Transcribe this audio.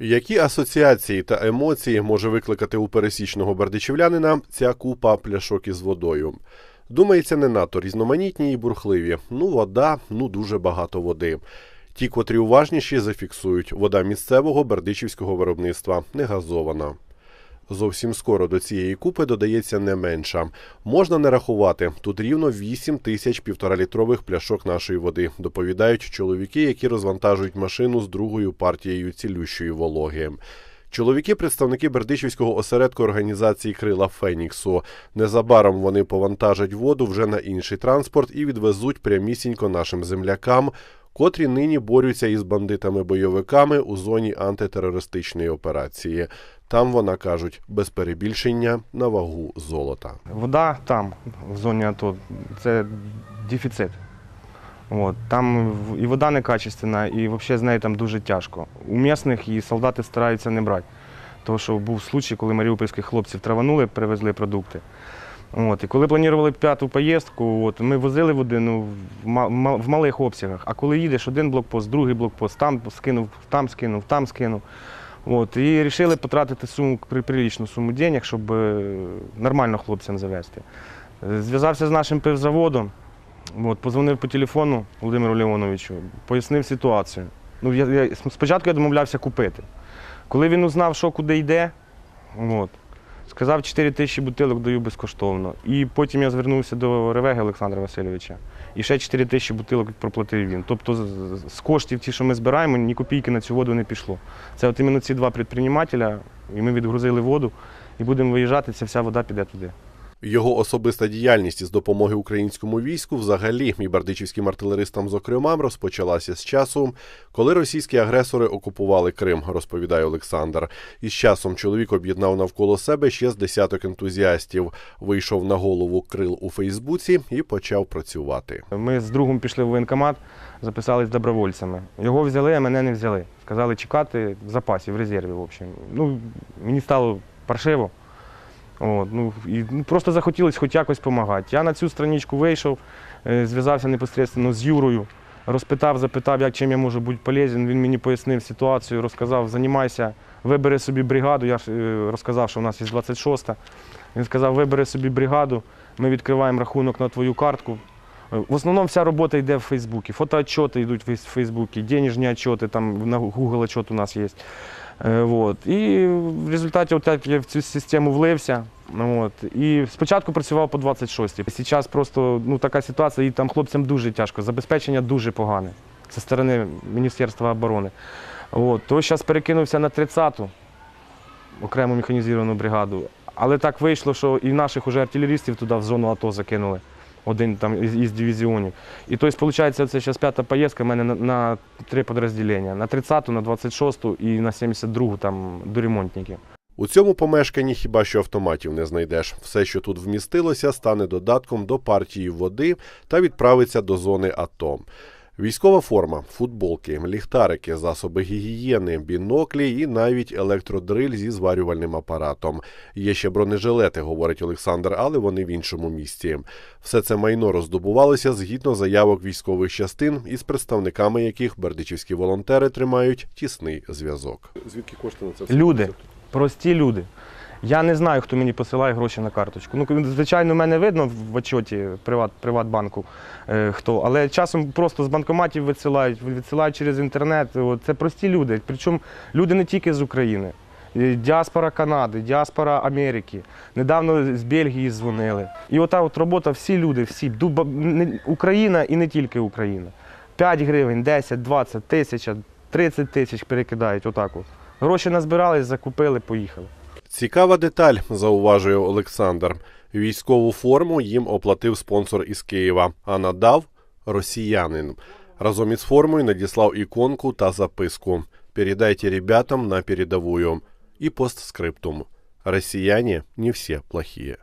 Які асоціації та емоції може викликати у пересічного бердичівлянина ця купа пляшок із водою? Думається, не надто різноманітні і бурхливі. Ну, вода, ну дуже багато води. Ті, котрі уважніші, зафіксують вода місцевого бердичівського виробництва, не газована. Зовсім скоро до цієї купи додається не менша. Можна не рахувати. Тут рівно 8 тисяч півторалітрових пляшок нашої води, доповідають чоловіки, які розвантажують машину з другою партією цілющої вологи. Чоловіки, представники Бердичівського осередку організації Крила Феніксу. Незабаром вони повантажать воду вже на інший транспорт і відвезуть прямісінько нашим землякам, котрі нині борються із бандитами-бойовиками у зоні антитерористичної операції. Там вона кажуть без перебільшення на вагу золота. Вода там, в зоні АТО, це дефіцит. От, там і вода некачественна, і взагалі з нею там дуже тяжко. У місних і солдати стараються не брати. Тому що був случай, коли маріупольських хлопців траванули, привезли продукти. От, і коли планували п'яту поїздку, от, ми возили води ну, в, ма- ма- в малих обсягах. А коли їдеш один блокпост, другий блокпост, там скинув, там скинув, там скинув. От, і вирішили потратити суму, при- приличну суму денег, щоб е, нормально хлопцям завести. Зв'язався з нашим пивзаводом, от, позвонив по телефону Володимиру Леоновичу, пояснив ситуацію. Ну, я, я, спочатку я домовлявся купити. Коли він узнав, що куди йде, от, сказав 4 тисячі бутилок даю безкоштовно. І потім я звернувся до Ревеги Олександра Васильовича. І ще 4 тисячі бутилок проплатив він. Тобто з- коштів, ті, що ми збираємо, ні копійки на цю воду не пішло. Це от іменно ці два підприємателя, і ми відгрузили воду, і будемо виїжджати, ця вся вода піде туди. Його особиста діяльність із допомоги українському війську, взагалі, і бардичівським артилеристам, зокрема, розпочалася з часу, коли російські агресори окупували Крим, розповідає Олександр. І з часом чоловік об'єднав навколо себе ще з десяток ентузіастів, вийшов на голову крил у Фейсбуці і почав працювати. Ми з другом пішли в воєнкомат, записались добровольцями. Його взяли, а мене не взяли. Сказали чекати в запасі, в резерві. В общем. Ну, мені стало паршиво. От, ну, і, ну, просто захотілося хоч якось допомагати. Я на цю страничку вийшов, е, зв'язався непосередньо з Юрою, розпитав, запитав, як чим я можу бути полезен. Він мені пояснив ситуацію, розказав, займайся, вибери собі бригаду. Я ж е, розказав, що у нас є 26-та. Він сказав, вибери собі бригаду, ми відкриваємо рахунок на твою картку. Е, В основному вся робота йде в Фейсбуці. Фотоотчоти йдуть в Фейсбуці, денежні отчоти, там на Google отчет у нас є. Е, Вот. І в результаті от я в цю систему влився. От. І спочатку працював по 26-й. Зараз просто ну, така ситуація, і там хлопцям дуже тяжко, забезпечення дуже погане зі сторони Міністерства оборони. От. То зараз перекинувся на 30-ту окрему механізовану бригаду. Але так вийшло, що і наших уже артилерістів туди в зону АТО закинули. Один там із, із дивізіонів. І тобто, виходить, це зараз п'ята поїздка в мене на, на три підрозділення: на 30-ту, на 26-ту і на 72-ту там до ремонтників. У цьому помешканні хіба що автоматів не знайдеш. Все, що тут вмістилося, стане додатком до партії води та відправиться до зони АТО. Військова форма, футболки, ліхтарики, засоби гігієни, біноклі і навіть електродриль зі зварювальним апаратом. Є ще бронежилети, говорить Олександр, але вони в іншому місці. Все це майно роздобувалося згідно заявок військових частин, із представниками яких бердичівські волонтери тримають тісний зв'язок. Звідки кошти на це Люди, прості люди. Я не знаю, хто мені посилає гроші на карточку. Ну, звичайно, мене видно в отчоті Приват, Приватбанку, е, хто, але часом просто з банкоматів відсилають, відсилають через інтернет. Це прості люди. Причому люди не тільки з України. Діаспора Канади, діаспора Америки. Недавно з Бельгії дзвонили. І ота от робота, всі люди, всі, Україна і не тільки Україна. 5 гривень, 10, 20, тисяча, 30 тисяч перекидають отак. От. Гроші назбирали, закупили, поїхали. Цікава деталь, зауважує Олександр. Військову форму їм оплатив спонсор із Києва, а надав росіянин. Разом із формою надіслав іконку та записку: Передайте ребятам на передовую. І постскриптум. Росіяне не всі плохие.